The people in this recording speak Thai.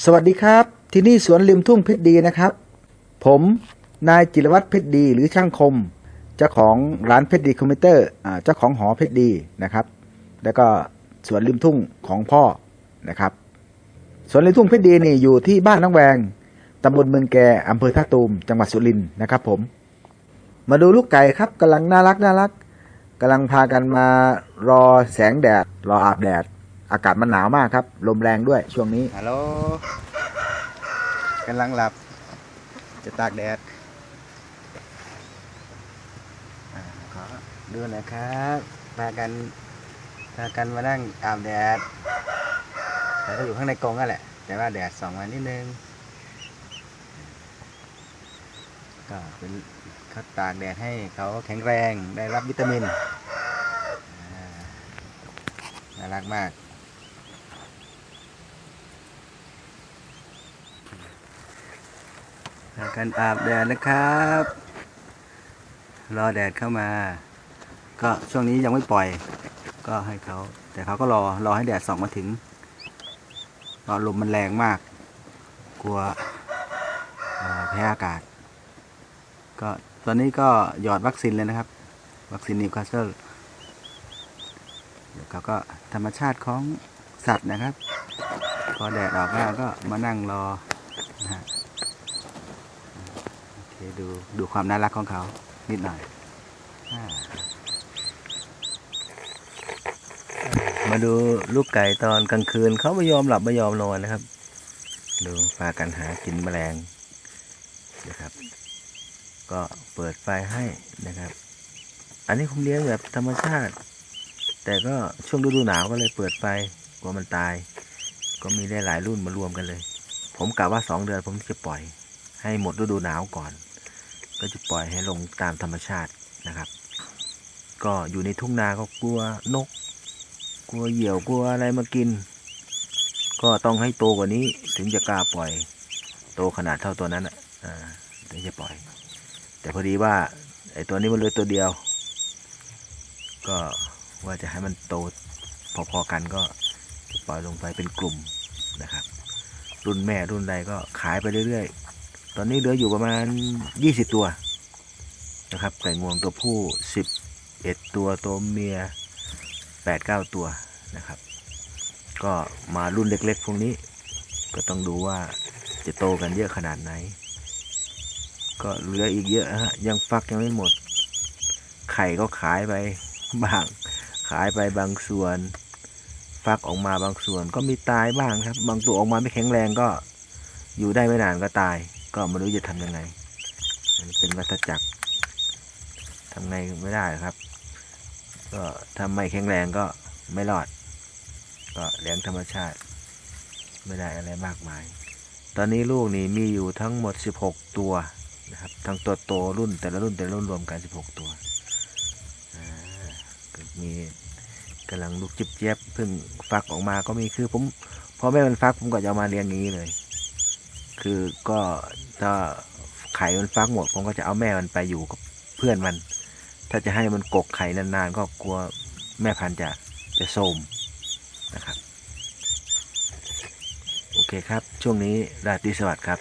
สวัสดีครับ ที่นี่สวนริมทุ่งเพชรดีนะครับ ผมนายจิรวัตรเพชรดี หรือช่างคม เจ้าของร้านเพชรดีคอมพิวเตอร์เจ้าของหอเพชรดีนะครับ แล้วก็สวนริมทุ่งของพ่อนะครับสวนริมทุ่งเพชรดีนี่อยู่ที่บ้านน้องแวงตำบลเมืองแกอำเภอท่าตูมจังหวัดสุรินทร์นะครับ ผม มาดูลูกไก่ครับกำลังน่ารักน่ารักกำลังพากันมารอแสงแดด รออาบแดด อากาศมันหนาวมากครับ ลมแรงด้วยช่วงนี้ ฮัลโหลกำลังหลับ จะตากแดดอ่าขอดูหนะครับพากันพากันมานั่งอาบแดด แต่ก็อยู่ข้างในกรงนั่นแหละ แต่ว่าแดดส่องมานิดนึง ก็เป็นเขาตากแดดให้เขาแข็งแรงได้รับวิตามินอ่าน่ารักมาก พากันอาบแดดนะครับ รอแดดเข้ามา ก็ช่วงนี้ยังไม่ปล่อย ก็ให้เขา แต่เขาก็รอรอให้แดดส่องมาถึงรอลมมันแรงมาก กลัวแพ้อากาศ ก็ตอนนี้ก็หยอดวัคซีนเลยนะครับ วัคซีนนิวคาสเซิลเดี๋ยวเขาก็ธรรมชาติของสัตว์นะครับ พอแดดออกแล้วก็มานั่งรอนะฮะ โอเค ดูดูความน่ารักของเขานิดหน่อยอ่ามาดูลูกไก่ตอนกลางคืนเขาไม่ยอมหลับไม่ยอมนอนนะครับ ดูพากันหากินแมลงนะครับ ก็เปิดไฟให้นะครับ อันนี้ผมเลี้ยงแบบธรรมชาติ แต่ก็ช่วงฤดูหนาวก็เลยเปิดไฟกลัวมันตาย ก็มีได้หลายรุ่นมารวมกันเลย ผมกะว่าสองเดือนผมจะปล่อย ให้หมดฤดูหนาวก่อน ก็จะปล่อยให้ลงตามธรรมชาตินะครับ ก็อยู่ในทุ่งนาก็กลัวนก กลัวเหยี่ยวกลัวอะไรมากิน ก็ต้องให้โตกว่านี้ถึงจะกล้าปล่อย โตขนาดเท่าตัวนั้นอะถึงจะปล่อย แต่พอดีว่าไอ้ตัวนี้มันเลยตัวเดียว ก็ว่าจะให้มันโตพอๆกันก็จะปล่อยลงไปเป็นกลุ่มนะครับ รุ่นแม่รุ่นใดก็ขายไปเรื่อยๆ ตอนนี้เหลืออยู่ประมาณ 20 ตัวนะครับไก่งวงตัวผู้ 11 ตัวตัวเมีย 8-9 ตัวนะครับ ก็มารุ่นเล็กๆพวกนี้ ก็ต้องดูว่าจะโตกันเยอะขนาดไหน ก็เหลืออีกเยอะฮะยังฟักยังไม่หมด ไข่ก็ขายไปบางขายไปบางส่วน ฟักออกมาบางส่วนก็มีตายบ้างครับ บางตัวออกมาไม่แข็งแรงก็อยู่ได้ไม่นานก็ตาย ก็ไม่รู้จะทำยังไง มันเป็นวัฏจักรทำไงไม่ได้ครับ ก็ทำไม่แข็งแรงก็ไม่รอด ก็เลี้ยงธรรมชาติ ไม่ได้อะไรมากมาย ตอนนี้ลูกนี่มีอยู่ทั้งหมด 16 ตัวนะครับ ทั้งตัวโตรุ่นแต่ละรุ่นแต่ละรุ่นรวมกัน 16 ตัวมีกำลังลูกจิบเจี๊ยบเพิ่งฟักออกมาก็มีคือผมพอแม่มันฟักผมก็จะเอามาเลี้ยงอย่างนี้เลย คือก็ถ้าไข่มันฟักหมดผมก็จะเอาแม่มันไปอยู่กับเพื่อนมัน ถ้าจะให้มันกกไข่นานๆ ก็กลัวแม่พันธุ์จะจะโทมนะครับ โอเคครับ ช่วงนี้ราตรีสวัสดิ์ครับ